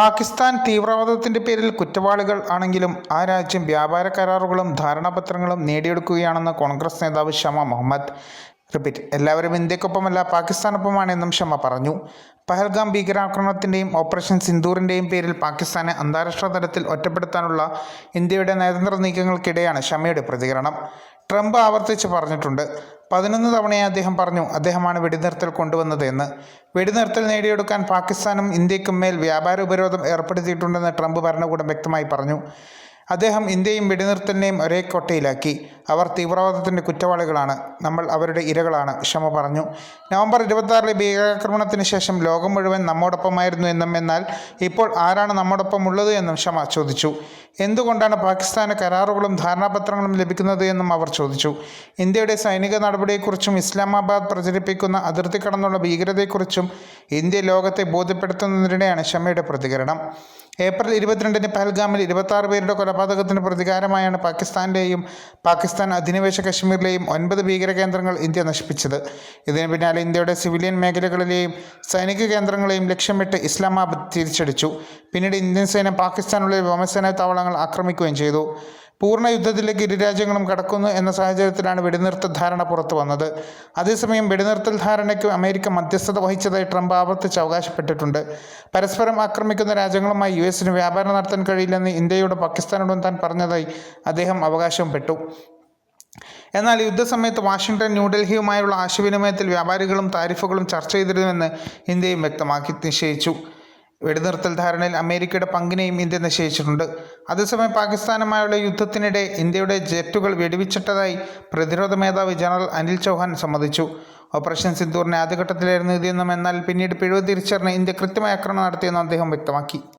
പാകിസ്ഥാൻ തീവ്രവാദത്തിന്റെ പേരിൽ കുറ്റവാളികൾ ആണെങ്കിലും ആ രാജ്യം വ്യാപാര കരാറുകളും ധാരണാപത്രങ്ങളും നേടിയെടുക്കുകയാണെന്ന് കോൺഗ്രസ് നേതാവ് ഷമ മുഹമ്മദ്. റിപ്പീറ്റ് എല്ലാവരും ഇന്ത്യക്കൊപ്പമല്ല പാകിസ്ഥാനൊപ്പമാണെന്നും ഷമ പറഞ്ഞു. പഹൽഗാം ഭീകരാക്രമണത്തിന്റെയും ഓപ്പറേഷൻ സിന്ദൂറിന്റെയും പേരിൽ പാകിസ്ഥാനെ അന്താരാഷ്ട്ര തലത്തിൽ ഒറ്റപ്പെടുത്താനുള്ള ഇന്ത്യയുടെ നയതന്ത്ര നീക്കങ്ങൾക്കിടെയാണ് ഷമയുടെ പ്രതികരണം. ട്രംപ് ആവർത്തിച്ച് പറഞ്ഞിട്ടുണ്ട്. പതിനൊന്ന് തവണയായി അദ്ദേഹം പറഞ്ഞു അദ്ദേഹമാണ് വെടിനിർത്തൽ കൊണ്ടുവന്നത് എന്ന് വെടിനിർത്തൽ നേടിയെടുക്കാൻ പാകിസ്ഥാനും ഇന്ത്യക്കും മേൽ വ്യാപാര ഉപരോധം ഏർപ്പെടുത്തിയിട്ടുണ്ടെന്ന് ട്രംപ് ഭരണകൂടം വ്യക്തമായി പറഞ്ഞു. അദ്ദേഹം ഇന്ത്യയും വെടിനിർത്തലിനെയും ഒരേ കൊട്ടയിലാക്കി. അവർ തീവ്രവാദത്തിന്റെ കുറ്റവാളികളാണ്. നമ്മൾ അവരുടെ ഇരകളാണ് ക്ഷമ പറഞ്ഞു. നവംബർ ഇരുപത്തി ഭീകരാക്രമണത്തിന് ശേഷം ലോകം മുഴുവൻ നമ്മോടൊപ്പമായിരുന്നു എന്നും എന്നാൽ ഇപ്പോൾ ആരാണ് നമ്മോടൊപ്പം ഉള്ളത് എന്നും ക്ഷമ ചോദിച്ചു. എന്തുകൊണ്ടാണ് പാകിസ്ഥാന് കരാറുകളും ധാരണാപത്രങ്ങളും ലഭിക്കുന്നത് എന്നും അവർ ചോദിച്ചു. ഇന്ത്യയുടെ സൈനിക നടപടിയെക്കുറിച്ചും ഇസ്ലാമാബാദ് പ്രചരിപ്പിക്കുന്ന അതിർത്തി കടന്നുള്ള ഭീകരതയെക്കുറിച്ചും ഇന്ത്യ ലോകത്തെ ബോധ്യപ്പെടുത്തുന്നതിനിടെയാണ് ഷമയുടെ പ്രതികരണം. ഏപ്രിൽ ഇരുപത്തിരണ്ടിന് പഹൽഗാമിൽ ഇരുപത്തി പേരുടെ കൊലപാതകത്തിന് പ്രതികാരമായാണ് പാകിസ്ഥാനിലെയും പാകിസ്ഥാൻ അധിനിവേശ കശ്മീരിലെയും ഒൻപത് ഭീകര കേന്ദ്രങ്ങൾ ഇന്ത്യ നശിപ്പിച്ചത്. ഇതിന് പിന്നാലെ ഇന്ത്യയുടെ സിവിലിയൻ മേഖലകളിലെയും സൈനിക കേന്ദ്രങ്ങളെയും ലക്ഷ്യമിട്ട് ഇസ്ലാമാബാദ് തിരിച്ചടിച്ചു. പിന്നീട് ഇന്ത്യൻ സേന പാകിസ്ഥാനുള്ളിൽ വ്യോമസേന താവളങ്ങൾ ആക്രമിക്കുകയും ചെയ്തു. പൂർണ യുദ്ധത്തിലേക്ക് ഇരു രാജ്യങ്ങളും കടക്കുന്നു എന്ന സാഹചര്യത്തിലാണ് വെടിനിർത്തൽ ധാരണ പുറത്തു വന്നത്. അതേസമയം വെടിനിർത്തൽ ധാരണയ്ക്ക് അമേരിക്ക മധ്യസ്ഥത വഹിച്ചതായി ട്രംപ് ആവർത്തിച്ച് അവകാശപ്പെട്ടിട്ടുണ്ട്. പരസ്പരം ആക്രമിക്കുന്ന രാജ്യങ്ങളുമായി യു എസിന് വ്യാപാരം നടത്താൻ കഴിയില്ലെന്ന് ഇന്ത്യയോട് പാകിസ്ഥാനോടും താൻ പറഞ്ഞതായി അദ്ദേഹം അവകാശപ്പെട്ടു എന്നാൽ യുദ്ധസമയത്ത് വാഷിംഗ്ടൺ ന്യൂഡൽഹിയുമായുള്ള ആശയവിനിമയത്തിൽ വ്യാപാരികളും താരിഫുകളും ചർച്ച ചെയ്തിരുന്നുവെന്ന് ഇന്ത്യയും വ്യക്തമാക്കി നിശ്ചയിച്ചു. വെടിനിർത്തൽ ധാരണയിൽ അമേരിക്കയുടെ പങ്കിനെയും ഇന്ത്യ നിശ്ചയിച്ചിട്ടുണ്ട്. അതേസമയം പാകിസ്ഥാനുമായുള്ള യുദ്ധത്തിനിടെ ഇന്ത്യയുടെ ജെറ്റുകൾ വെടിവിച്ചിട്ടതായി പ്രതിരോധ മേധാവി ജനറൽ അനിൽ ചൗഹാൻ സമ്മതിച്ചു. ഓപ്പറേഷൻ സിന്ദൂറിന്റെ ആദ്യഘട്ടത്തിലായിരുന്നു ഇതെന്നും എന്നാൽ പിന്നീട് പിഴവ് തിരിച്ചറിഞ്ഞ് ഇന്ത്യ കൃത്യമായ ആക്രമണം നടത്തിയെന്നും അദ്ദേഹം വ്യക്തമാക്കി.